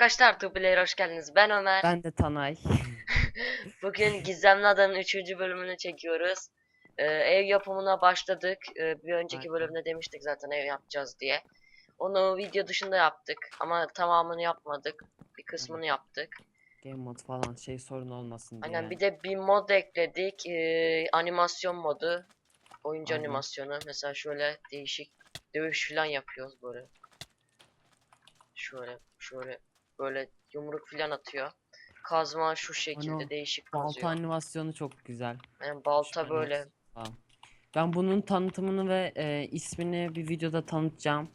arkadaşlar, Tubiler hoş geldiniz. Ben Ömer. Ben de Tanay. Bugün Gizemli Adanın 3. bölümünü çekiyoruz. Ee, ev yapımına başladık. Ee, bir önceki Aynen. bölümde demiştik zaten ev yapacağız diye. Onu video dışında yaptık ama tamamını yapmadık. Bir kısmını yaptık. Game mod falan şey sorun olmasın diye. Aynen bir de bir mod ekledik. Ee, animasyon modu. Oyuncu Aynen. animasyonu. Mesela şöyle değişik dövüş falan yapıyoruz böyle. Şöyle şöyle böyle yumruk falan atıyor. Kazma şu şekilde Ano, değişik Balta kazıyor. animasyonu çok güzel. Yani balta Şu böyle. animasyon. Ben bunun tanıtımını ve e, ismini bir videoda tanıtacağım.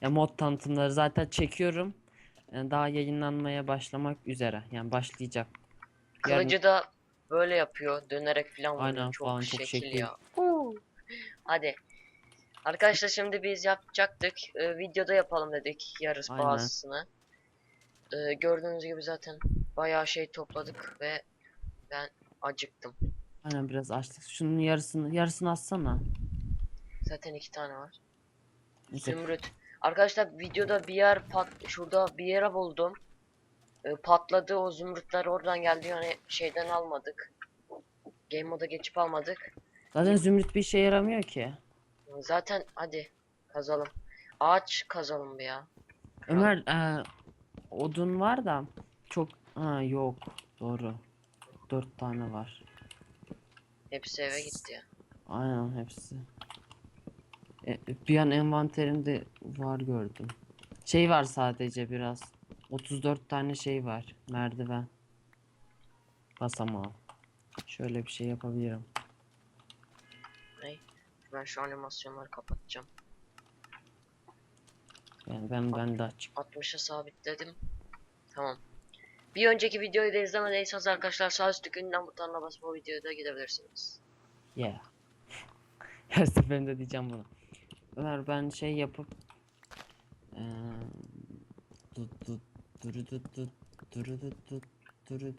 Ya mod tanıtımları zaten çekiyorum. E, daha yayınlanmaya başlamak üzere. Yani başlayacak. Yarın- Kılıcı da böyle yapıyor. Dönerek falan vuruyor. Aynen çok falan, çok şekil şekil. ya. Hadi. Arkadaşlar şimdi biz yapacaktık. Ee, videoda yapalım dedik yarıs Aynen. bazısını. Ee, gördüğünüz gibi zaten bayağı şey topladık ve ben acıktım. Aynen biraz açtık. Şunun yarısını yarısını atsana. Zaten iki tane var. Neyse, Zümrüt. Arkadaşlar videoda bir yer pat şurada bir yere buldum. Ee, patladı o zümrütler oradan geldi yani şeyden almadık. Game moda geçip almadık. Zaten zümrüt bir işe yaramıyor ki. Zaten hadi kazalım. Ağaç kazalım bir ya. Ömer e, odun var da çok ha yok doğru. Dört tane var. Hepsi eve gitti ya. Aynen hepsi. E, bir an envanterimde var gördüm. Şey var sadece biraz. 34 tane şey var. Merdiven. Basamağı. Şöyle bir şey yapabilirim. Ben şu animasyonları kapatacağım. Yani ben ben de açık. 60'a sabitledim. Tamam. Bir önceki videoyu da izlemediyseniz arkadaşlar sağ üstteki günden butonuna basıp o videoya da gidebilirsiniz. Yeah. Her seferinde diyeceğim bunu. Ömer ben şey yapıp duru duru duru duru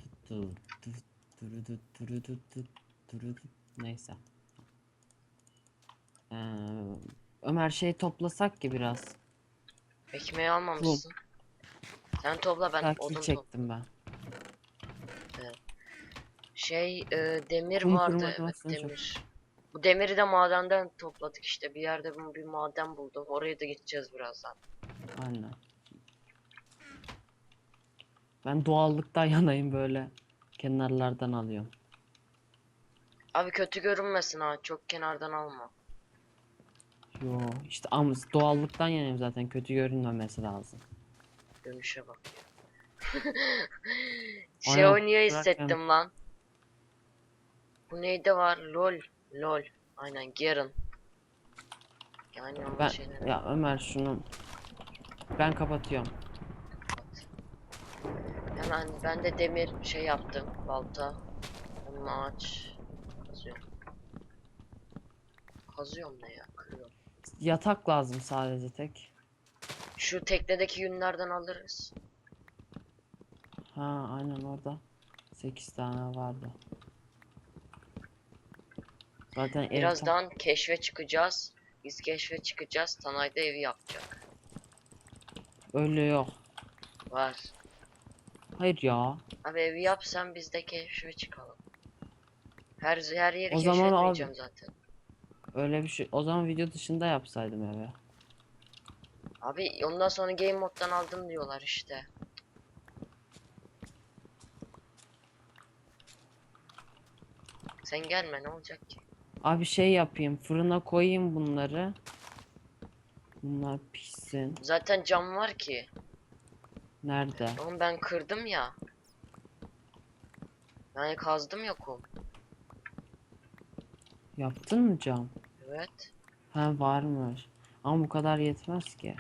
duru duru neyse. Ömer şey toplasak ki biraz. Ekmeği almamışsın. Sen topla ben Takip odun çektim ben. Şey e, demir Kum vardı evet makinesini çok- demir. Bu demiri de madenden topladık işte. Bir yerde bu- bir maden buldum. Oraya da gideceğiz birazdan. Aynen. Ben doğallıktan yanayım böyle. Kenarlardan alıyorum. Abi kötü görünmesin ha. Çok kenardan alma. Yo işte ama doğallıktan yanayım zaten kötü görünmemesi lazım. Dönüşe bak. şey Aynen, oynuyor bırak hissettim lan. Bu neyde var? LOL. LOL. Aynen Garen. Yani Ben şeyleri ya Ömer şunu ben kapatıyorum. kapat. Hemen ben de demir şey yaptım. Balta. Onun ağaç. Kazıyorum. Kazıyorum ne ya? Kırıyorum. Yatak lazım sadece tek. Şu teknedeki yünlerden alırız. Ha aynen orada 8 tane vardı. Zaten ev Birazdan keşfe çıkacağız. Biz keşfe çıkacağız. Tanay da evi yapacak. öyle yok. Var. Hayır ya. Abi evi yap sen biz de keşfe çıkalım. Her her yeri O zaman abi- keşfetmeyeceğim zaten. Öyle bir şey. O zaman video dışında yapsaydım eve. Abi ondan sonra game moddan aldım diyorlar işte. Sen gelme ne olacak ki? Abi şey yapayım. Fırına koyayım bunları. Bunlar pişsin. Zaten cam var ki. Nerede? Oğlum ben kırdım ya. Yani kazdım ya kum. Yaptın mı cam? Evet. Ha varmış. Ama bu kadar yetmez ki.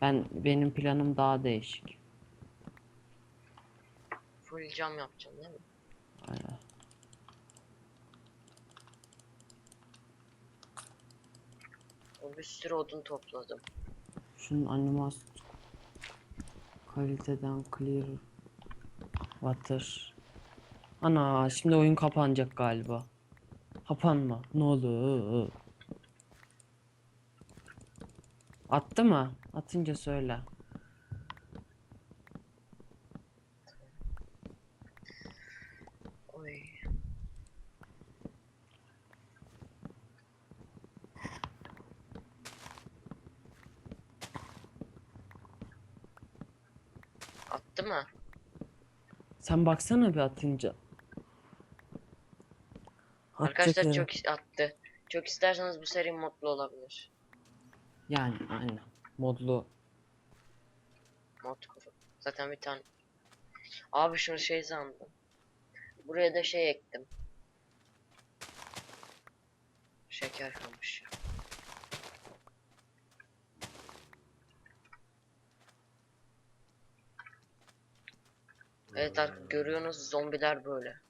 Ben benim planım daha değişik. Full cam yapacağım değil mi? Aynen. O bir sürü odun topladım. Şunun animasyon kaliteden clear water. Ana şimdi oyun kapanacak galiba. Kapanma. Ne olur. Attı mı? Atınca söyle. Attı mı? Sen baksana bir atınca. Arkadaşlar çok attı. Çok isterseniz bu seri modlu olabilir. Yani aynen. Modlu. Mod. Zaten bir tane. Abi şunu şey sandım. Buraya da şey ektim. Şeker kamışı. Evet artık görüyorsunuz zombiler böyle.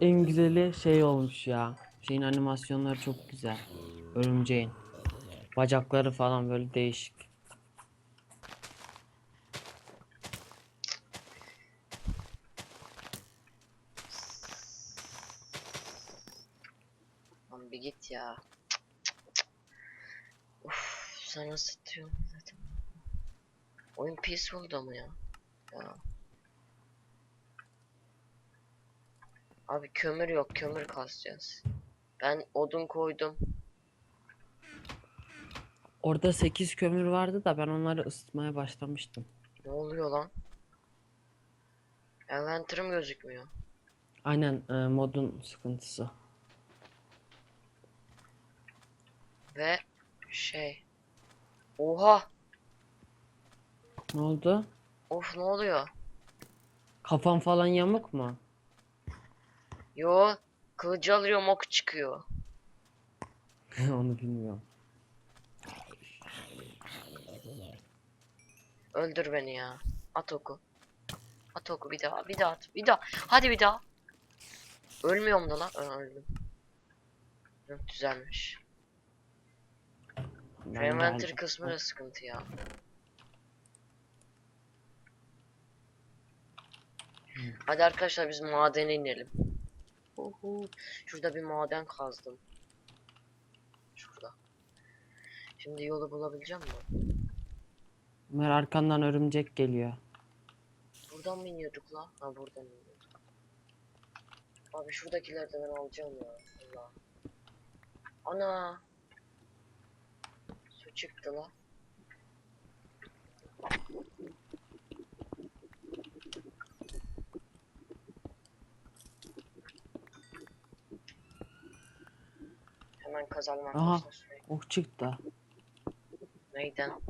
En güzeli şey olmuş ya. Şeyin animasyonları çok güzel. Örümceğin. Bacakları falan böyle değişik. Lan bir git ya. Uf, sana satıyorum zaten. Oyun peaceful'da mı ya? Ya. Abi kömür yok, kömür kasacağız. Ben odun koydum. Orada 8 kömür vardı da ben onları ısıtmaya başlamıştım. Ne oluyor lan? Enventerim gözükmüyor. Aynen e, modun sıkıntısı. Ve şey. Oha! Ne oldu? Of ne oluyor? Kafan falan yamuk mu? Yo, kılıcı alıyorum ok çıkıyor. Onu bilmiyorum. Öldür beni ya. At oku. At oku bir daha, bir daha at, bir daha. Hadi bir daha. Ölmüyorum da lan. Öldüm. Hı, Düzelmiş. Geldim. kısmı da sıkıntı ya. Hadi arkadaşlar biz madene inelim. Uhu. Şurada bir maden kazdım. Şurada. Şimdi yolu bulabileceğim mi? Ömer arkandan örümcek geliyor. Buradan mı iniyorduk la? Ha buradan iniyorduk. Abi şuradakileri de ben alacağım ya. Allah. Ana. Su çıktı la. Hemen kazalım Aha. arkadaşlar. Oh çıktı. Neyden?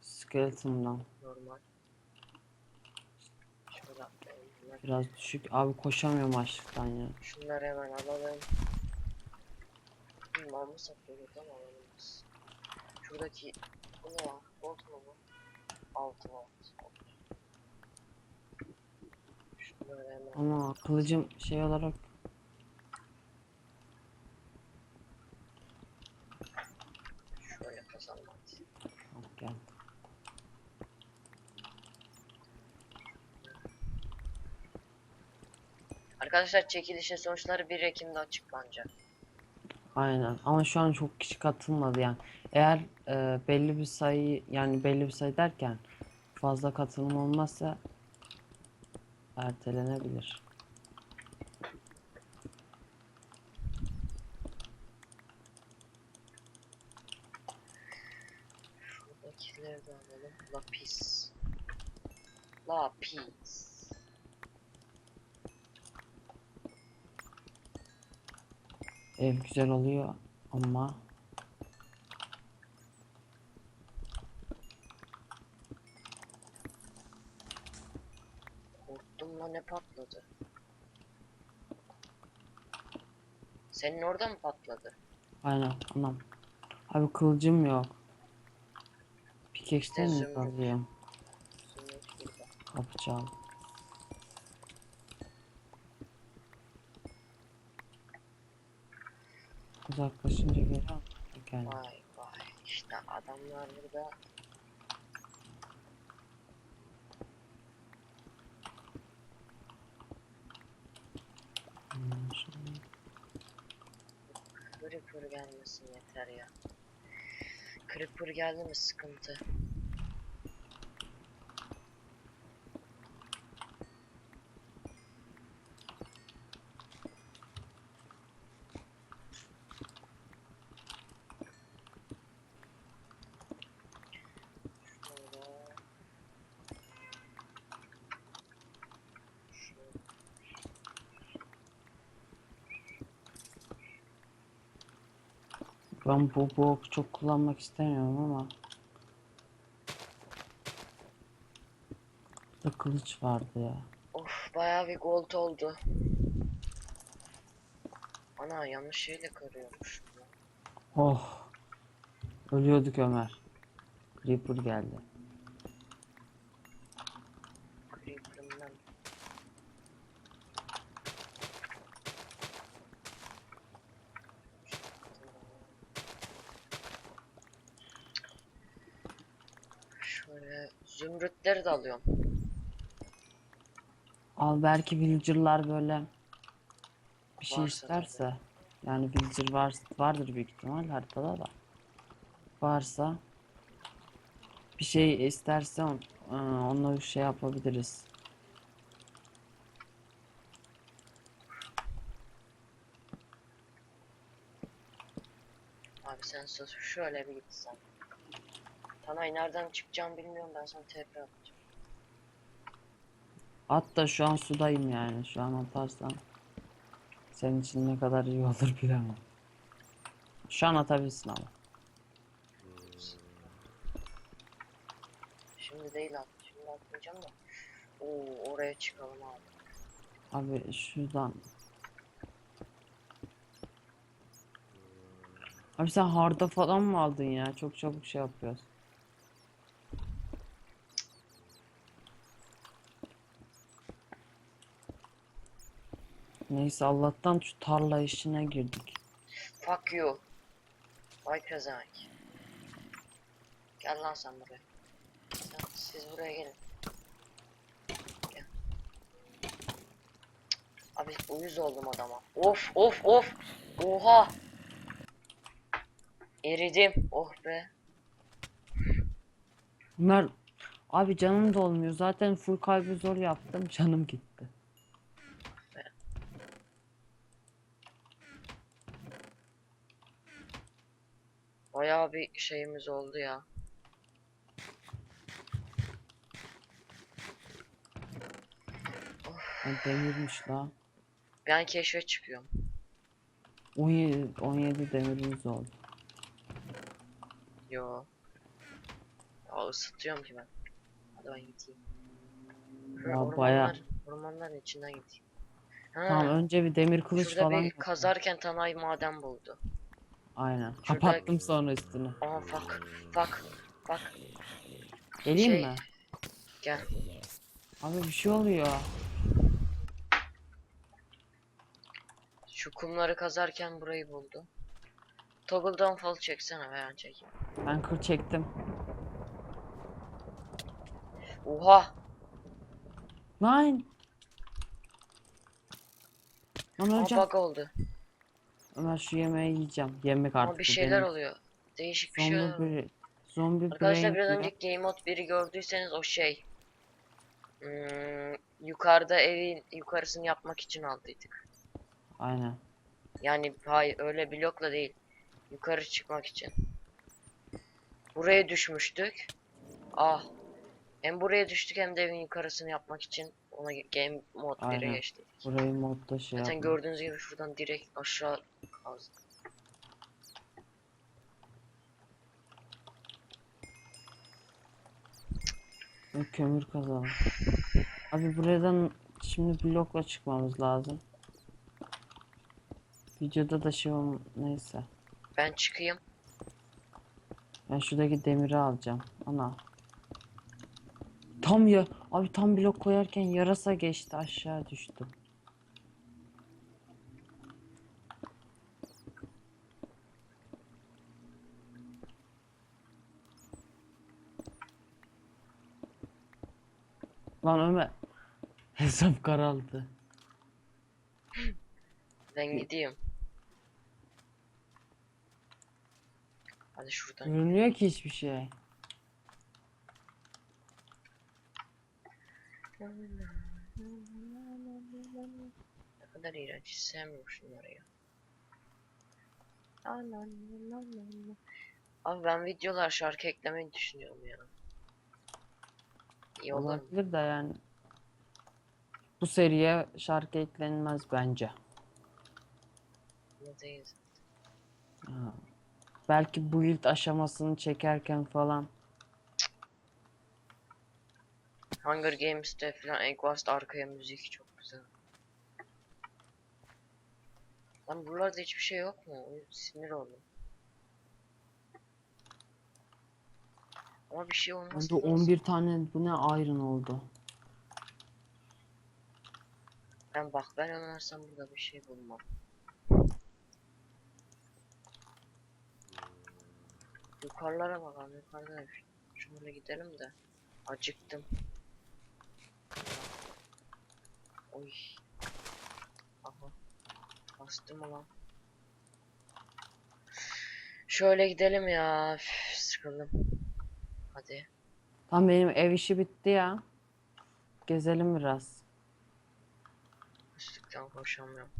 Skeleton'dan. Normal. Şurada. Biraz düşük. Abi koşamıyorum açlıktan ya. Şunları hemen alalım. Hmm, Mal mı satıyoruz ama alalım biz. Şuradaki bu ne ya? Gold mu bu? Altı volt. Şunları hemen Ama kılıcım şey olarak şöyle kazanmak. Bak gel. Arkadaşlar çekilişin sonuçları 1 Ekim'de açıklanacak. Aynen ama şu an çok kişi katılmadı yani. Eğer e, belli bir sayı yani belli bir sayı derken fazla katılım olmazsa ertelenebilir. Şuradakileri de alalım. Lapis. Lapis. Ev güzel oluyor ama Korktum lan ne patladı? Senin orada mı patladı? aynen anam. Abi kılıcım yok. Pickaxe'ten mi kazıyorum? Kapı. Uzaklaşınca geliyor mu? Gel. Vay vay işte adamlar burada. Creeper gelmesin yeter ya. Creeper geldi mi sıkıntı. Ben bu bu oku çok kullanmak istemiyorum ama. Burada kılıç vardı ya. Of bayağı bir gold oldu. Ana yanlış şeyle kırıyormuş. Oh. Ölüyorduk Ömer. Creeper geldi. Şöyle zümrütleri de alıyorum. Al belki villager'lar böyle bir şey Varsa tabii. isterse. Yani villager var, vardır büyük ihtimal haritada da. Varsa bir şey isterse on, ıı, onunla bir şey yapabiliriz. Abi sen sus şöyle bir gitsen. Tanay nereden çıkacağım bilmiyorum ben sana TP atacağım. Hatta şu an sudayım yani. Şu an atarsan senin için ne kadar iyi olur bilemem. Şu an atabilirsin ama. Şimdi değil at. Şimdi atmayacağım da. Oo oraya çıkalım abi. Abi şuradan. Abi sen harda falan mı aldın ya? Çok çabuk şey yapıyoruz. Neyse Allah'tan şu tarla işine girdik. Fuck you. Vay pezevenk. Gel lan sen buraya. Sen, siz buraya gelin. Gel. Abi uyuz oldum adama. Of of of. Oha. Eridim. Oh be. Ömer abi canım da olmuyor. Zaten full kalbi zor yaptım. Canım gitti. Bayağı bir şeyimiz oldu ya. Demirmiş la. Ben keşfe çıkıyorum. 17, 17 demirimiz oldu. Yo. Ya ısıtıyorum ki ben. Hadi ben gideyim. Hı, Ya ormanlar, bayağı- ormanların içinden gideyim. Ha, Tamam önce bir demir kılıç şurada falan bir yapalım. kazarken Tanay maden buldu. Aynen. Şurada- Kapattım sonra üstünü. Aa fuck. Fuck. Fuck. Geleyim Şey- mi? Gel. Abi bir şey oluyor. Şu kumları kazarken burayı buldu. Toggle'dan fall çeksene veya çek. Ben kır çektim. Oha. Lan. Lan Aa, öleceğim. bug oldu. Ömer şu yemeği yiyeceğim. Yemek artık Ama bir şeyler benim. oluyor. Değişik bir şey Zombi oluyor. bir zombi Arkadaşlar biraz önceki Game Mode 1'i gördüyseniz o şey. Hmm, yukarıda evin yukarısını yapmak için aldıydık. Aynen. Yani hayır öyle blokla değil. Yukarı çıkmak için. Buraya düşmüştük. Ah. Hem buraya düştük hem de evin yukarısını yapmak için ona Game Mode 1'e Aynen. geçtik. Burayı modda şey Zaten yapayım. gördüğünüz gibi şuradan direkt aşağı kazdık. Ve Kömür kazalım. Abi buradan şimdi blokla çıkmamız lazım. Videoda da şey olm neyse. Ben çıkayım. Ben şuradaki demiri alacağım. Ana. Tam ya abi tam blok koyarken yarasa geçti aşağı düştü. Lan Ömer. Hesap karaldı. Ben gideyim. Hadi şuradan. Görünmüyor ki hiçbir şey. Ne kadar iğrenç. Hiç sevmiyorum şunları ya. Abi ben videolar şarkı eklemeyi düşünüyorum ya. İyi olur? Olabilir de yani. Bu seriye şarkı eklenmez bence. Ne değil. Ha. belki build aşamasını çekerken falan. Hunger Games'te falan Egwast arkaya müzik çok güzel. Lan buralarda hiçbir şey yok mu? Sinir oldum. Ama bir şey olmaz. Bende 11 tane bu ne iron oldu. Ben bak ben önersem burada bir şey bulmam. Yukarılara bakalım yukarıda. Şöyle gidelim de. Acıktım. Oy. Aha. Bastım lan. Şöyle gidelim ya. Üf, sıkıldım. Hadi. Tam benim ev işi bitti ya. Gezelim biraz. Üstlükten koşamıyorum.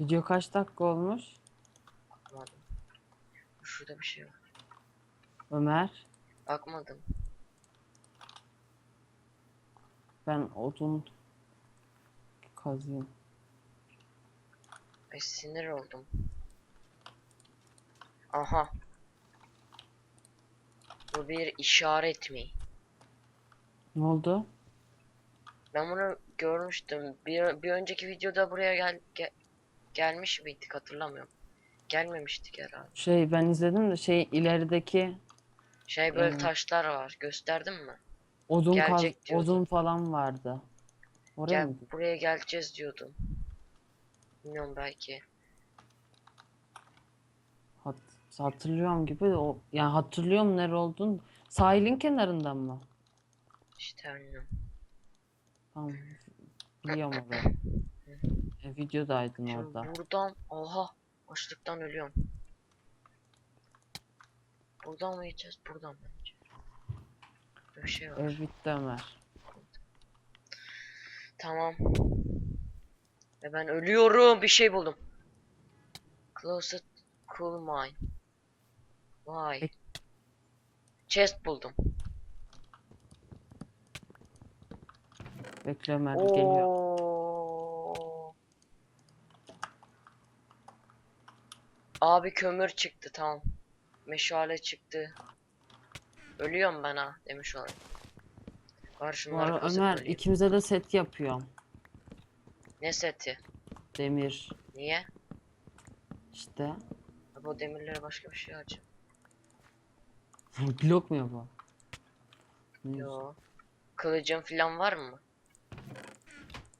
Video kaç dakika olmuş? Bakmadım. Şurada bir şey var. Ömer, Bakmadım. ben odun kazıyım. Ay sinir oldum. Aha. Bu bir işaret mi? Ne oldu? Ben bunu görmüştüm. Bir, bir önceki videoda buraya gel, ge- gelmiş miydik hatırlamıyorum. Gelmemiştik herhalde. Şey ben izledim de şey ilerideki Şey böyle Hmm. taşlar var. Gösterdim mi? odun kaz odun falan vardı. Oraya Gel mı? buraya geleceğiz diyordum. Bilmiyorum belki. Hat hatırlıyorum gibi o yani hatırlıyorum nere olduğunu. Sahilin kenarından mı? İşte bilmiyorum. Tamam. Biliyorum orayı. E, videodaydın Şimdi orada. buradan oha açlıktan ölüyorum. Buradan mı gideceğiz? Buradan bence. Bir şey var. Ev bitti Ömer. Tamam. Ve ben ölüyorum. Bir şey buldum. Closet cool mine. Vay. Chest buldum. Bekle Ömer geliyor. Abi kömür çıktı tamam. Meşale çıktı. Ölüyorum ben ha demiş Var kazıp Ömer ikimize de set yapıyorum. Ne seti? Demir Niye? işte. Abi o demirleri başka bir şey harcayacağım. Blok mu yapalım? Neyse. Yo. Kılıcın falan var mı?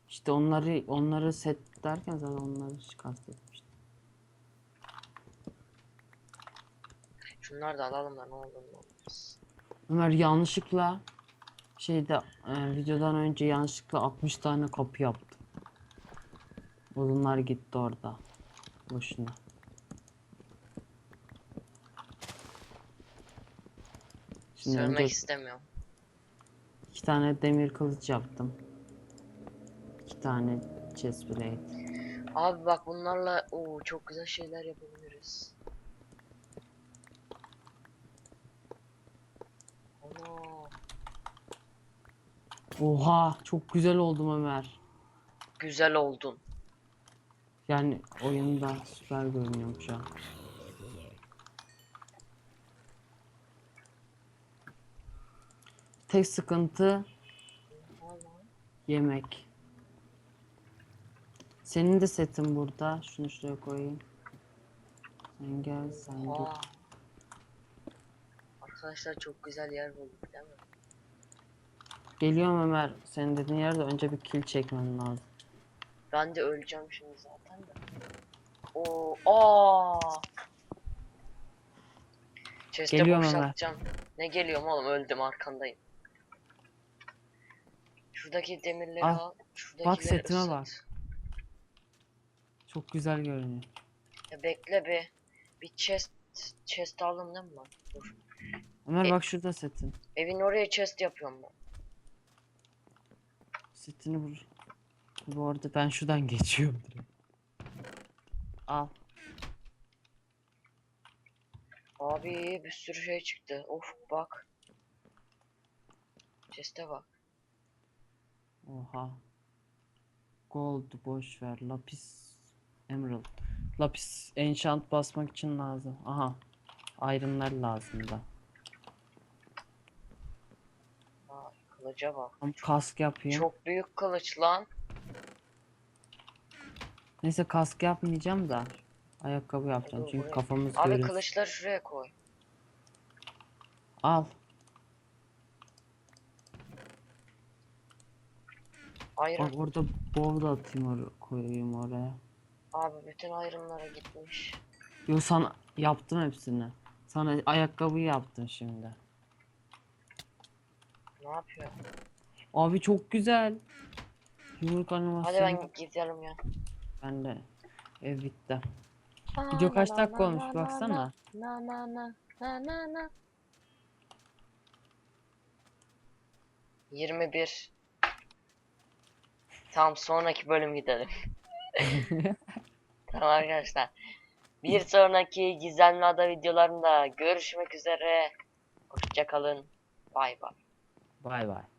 İşte onları onları set derken zaten onları çıkartmıştım. Şunları da alalım da ne olur ne olmaz. Ömer yanlışlıkla şeyde e, videodan önce yanlışlıkla 60 tane kapı yaptım. Odunlar gitti orada. Boşuna. Şimdi Sövmek önce istemiyorum. iki tane demir kılıç yaptım. İki tane chest plate. Abi bak bunlarla oo çok güzel şeyler yapabiliriz. Ana, Oha çok güzel oldum Ömer. güzel oldun. Yani oyunda süper görünüyorum şu an. Tek sıkıntı yemek. Senin de setin burada. Şunu şuraya koyayım. Sen gel, sen. Aa. Arkadaşlar çok güzel yer bulduk değil mi? Geliyorum Ömer. Senin dediğin yerde önce bir kill çekmen lazım. Ben de öleceğim şimdi zaten de. Oo, aa. Chest'e Geliyorum Ömer. boşaltacağım. Ne geliyorum oğlum öldüm arkandayım. Şuradaki demirleri Al. al. Şuradakileri setime ısıt. bak. Çok güzel görünüyor. Ya bekle bir. Bir chest chest aldım değil mi ben? Dur. Ömer E- bak şurada setin. Evin oraya chest yapıyorum ben. Setini vur. Bu arada ben şuradan geçiyorum direkt. Al. Abi bir sürü şey çıktı. Of bak. Chest'e bak. Oha. Gold boş ver. Lapis emerald. Lapis enchant basmak için lazım. Aha. Iron'lar lazım da. Aa, kılıca bak. Kask yapayım. Çok büyük kılıç lan. Neyse kask yapmayacağım da. Ayakkabı yapacağım Dur, çünkü buraya- kafamız Abi görünsün. kılıçları şuraya koy. Al. Ayrım. Bak orada bow da atayım or koyayım oraya. Abi bütün ayrımlara gitmiş. Yo sana yaptım hepsini. Sana ayakkabı yaptım şimdi. Ne yapıyor? Abi çok güzel. Yumruk Hadi animasyonu. ben gidelim ya. Ben de ev bitti. Video kaç dakika olmuş baksana. Na na na na na na. 21. Tamam sonraki bölüm gidelim. tamam arkadaşlar. Bir sonraki gizemli ada videolarında görüşmek üzere. Hoşçakalın. Bay bay. Bay bay.